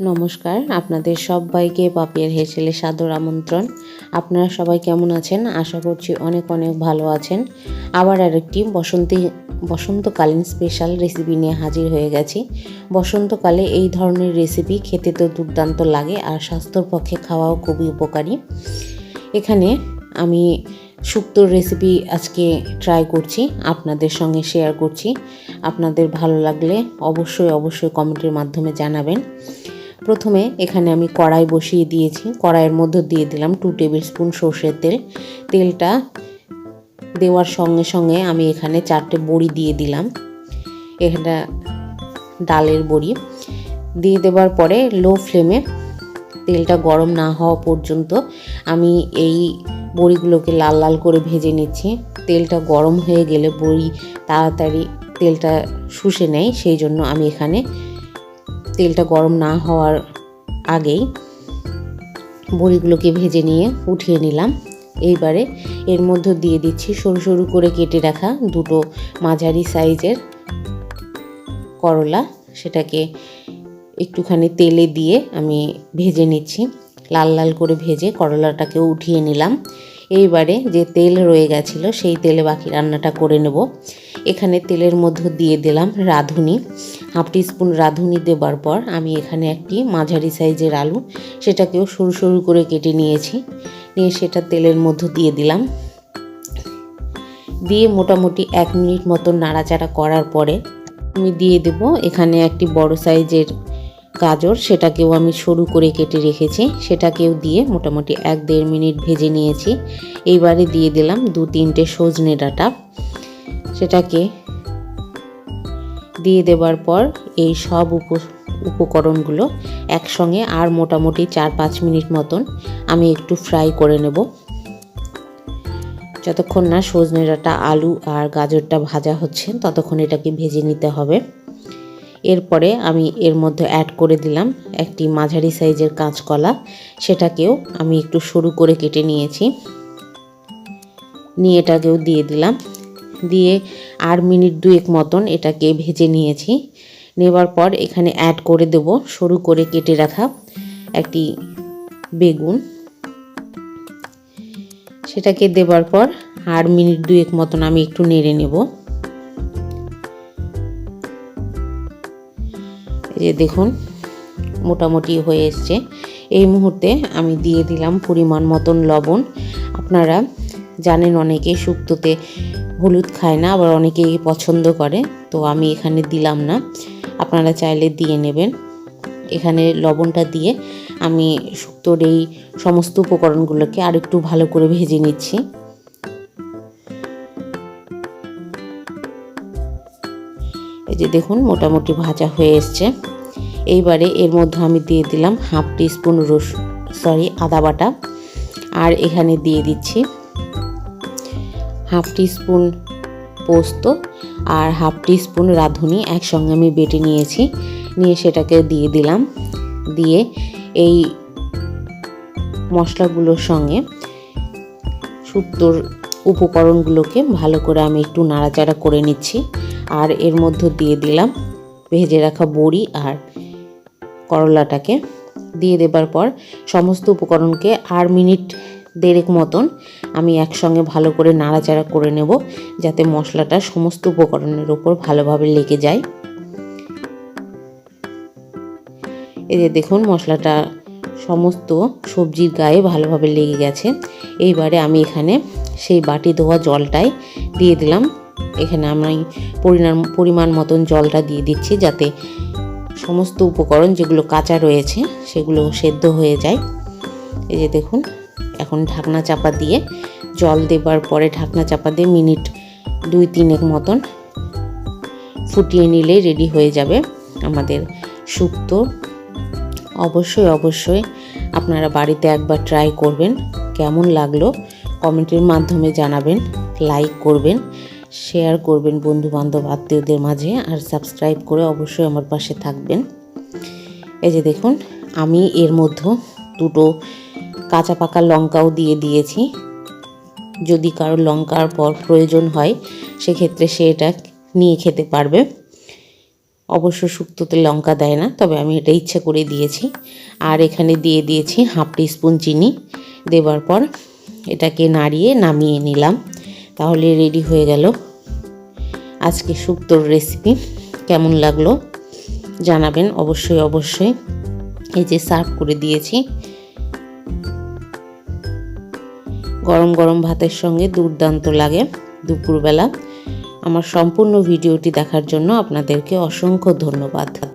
নমস্কার, আপনাদের সবাইকে পাপিয়ার হেসেলে সাদর আমন্ত্রণ। আপনারা সবাই কেমন আছেন? আশা করছি অনেক অনেক ভালো আছেন। আবার আরেকটি বসন্তী বসন্তকালীন স্পেশাল রেসিপি নিয়ে হাজির হয়ে গেছি। বসন্তকালে এই ধরনের রেসিপি খেতে তো দুর্দান্ত লাগে আর স্বাস্থ্যর পক্ষে খাওয়াও খুবই উপকারী। এখানে আমি শুক্তোর রেসিপি আজকে ট্রাই করছি, আপনাদের সঙ্গে শেয়ার করছি। আপনাদের ভালো লাগলে অবশ্যই অবশ্যই কমেন্টের মাধ্যমে জানাবেন। প্রথমে এখানে আমি কড়াই বসিয়ে দিয়েছি। কড়াইয়ের মধ্যে দিয়ে দিলাম টু টেবিল স্পুন সর্ষের তেল। তেলটা দেওয়ার সঙ্গে সঙ্গে আমি এখানে চারটে বড়ি দিয়ে দিলাম। এখানে ডালের বড়ি। দিয়ে দেওয়ার পরে লো ফ্লেমে তেলটা গরম না হওয়া পর্যন্ত আমি এই বড়িগুলোকে লাল লাল করে ভেজে নিচ্ছি। তেলটা গরম হয়ে গেলে বড়ি তাড়াতাড়ি তেলটা শুষে নেয়, সেই জন্য আমি এখানে তেলটা গরম না হওয়ার আগেই বড়িগুলোকে ভেজে নিয়ে উঠিয়ে নিলাম। এইবারে এর মধ্যে দিয়ে দিচ্ছি সরু সরু করে কেটে রাখা দুটো মাঝারি সাইজের করলা। সেটাকে একটুখানি তেলে দিয়ে আমি ভেজে নিচ্ছি। লাল লাল করে ভেজে করলাটাকে উঠিয়ে নিলাম। এইবারে যে তেল রয়ে গেছিল, সেই তেলে বাকি রান্নাটা করে নেব। এখানে তেলের মধ্যে দিয়ে দিলাম রাঁধুনি। হাফ স্পুন রাঁধুনি দেবার পর আমি এখানে একটি মাঝারি সাইজের আলু, সেটাকেও সরু সরু করে কেটে নিয়েছি। নিয়ে সেটা তেলের মধ্যে দিয়ে দিলাম। দিয়ে মোটামুটি এক মিনিট মতো নাড়াচাড়া করার পরে আমি দিয়ে দেব এখানে একটি বড় সাইজের গাজর সেটাকেও আমি সরু করে কেটে রেখেছি, সেটাকেও দিয়ে মোটামুটি এক দেড় মিনিট ভেজে নিয়েছি। এইবারে দিয়ে দিলাম দু তিনটে সজনে ডাঁটা। সেটাকে দিয়ে দেবার পর এই সব উপ, উপকরণগুলো একসঙ্গে আর মোটামুটি চার পাঁচ মিনিট মতন আমি একটু ফ্রাই করে নেব। যতক্ষণ না সজনে ডাঁটা, আলু আর গাজরটা ভাজা হচ্ছে, ততক্ষণ এটাকে ভেজে নিতে হবে। এরপরে আমি এর মধ্যে অ্যাড করে দিলাম একটি মাঝারি সাইজের কাঁচকলা। সেটাকেও আমি একটু সরু করে কেটে নিয়েছি। নিয়ে এটাকেও দিয়ে দিলাম। দিয়ে আর মিনিট দুয়েক মতন এটাকে ভেজে নিয়েছি। নেবার পর এখানে অ্যাড করে দেব সরু করে কেটে রাখা একটি বেগুন। সেটাকে দেবার পর আর মিনিট দুয়েক মতন আমি একটু নেড়ে নেব। যে দেখুন, মোটামুটি হয়ে এসছে। এই মুহূর্তে আমি দিয়ে দিলাম পরিমাণ মতন লবণ। আপনারা জানেন অনেকে শুক্তোতে হলুদ খায় না, আবার অনেকেই পছন্দ করে, তো আমি এখানে দিলাম না। আপনারা চাইলে দিয়ে নেবেন। এখানে লবণটা দিয়ে আমি শুক্তোর এই সমস্ত উপকরণগুলোকে আরেকটু ভালো করে ভেজে নিচ্ছি। এই যে দেখুন, মোটামুটি ভাজা হয়ে এসছে। এইবারে এর মধ্যে আমি দিয়ে দিলাম হাফ টিস্পুন রস, সরি, আদা বাটা। আর এখানে দিয়ে দিচ্ছি হাফ টিস্পুন পোস্ত আর হাফ টিস্পুন রাঁধুনি একসঙ্গে আমি বেটে নিয়েছি। নিয়ে সেটাকে দিয়ে দিলাম। দিয়ে এই মশলাগুলোর সঙ্গে শুক্তোর উপকরণগুলোকে ভালো করে আমি একটু নাড়াচাড়া করে নিচ্ছি। আর এর মধ্যে দিয়ে দিলাম ভেজে রাখা বড়ি আর করলাটাকে দিয়ে দেবার পর সমস্ত উপকরণকে আর মিনিট দেড়েক মতন আমি একসঙ্গে ভালো করে নাড়াচাড়া করে নেব যাতে মশলাটা সমস্ত উপকরণের ওপর ভালোভাবে লেগে যায়। এই যে দেখুন মশলাটা সমস্ত সবজির গায়ে ভালোভাবে লেগে গেছে। এইবারে আমি এখানে সেই বাটি ধোয়া জলটাই দিয়ে দিলাম। এখানে আমি পরিমাণ পরিমাণ মতন জলটা দিয়ে দিচ্ছি যাতে সমস্ত উপকরণ যেগুলো কাঁচা রয়েছে সেগুলো সেদ্ধ হয়ে যায়। এই যে দেখুন, এখন ঢাকনা চাপা দিয়ে জল দেবার পরে ঢাকনা চাপা দিয়ে মিনিট দুই তিনেক মতন ফুটিয়ে নিলে রেডি হয়ে যাবে আমাদের শুক্তো অবশ্যই অবশ্যই আপনারা বাড়িতে একবার ট্রাই করবেন। কেমন লাগল কমেন্টের মাধ্যমে জানাবেন, লাইক করবেন। শেয়ার করবেন বন্ধু বান্ধব আত্মীয়দের মাঝে আর সাবস্ক্রাইব করে অবশ্যই আমার পাশে থাকবেন। এই যে দেখুন, আমি এর মধ্যে দুটো কাঁচা পাকা লঙ্কাও দিয়ে দিয়েছি। যদি কারও লঙ্কার পর প্রয়োজন হয়, সেক্ষেত্রে সে এটা নিয়ে খেতে পারবে। অবশ্য শুক্তোতে লঙ্কা দেয় না, তবে আমি এটা ইচ্ছে করে দিয়েছি। আর এখানে দিয়ে দিয়েছি হাফ টি স্পুন চিনি। দেবার পর এটাকে নাড়িয়ে নামিয়ে নিলাম। তাহলে রেডি হয়ে গেল। আজকে শুক্তোর রেসিপি কেমন লাগল জানাবেন অবশ্যই অবশ্যই। এই যে সার্ভ করে দিয়েছি। গরম গরম ভাতের সঙ্গে দুর্দান্ত লাগে দুপুরবেলা। আমার সম্পূর্ণ ভিডিওটি দেখার জন্য আপনাদেরকে অসংখ্য ধন্যবাদ।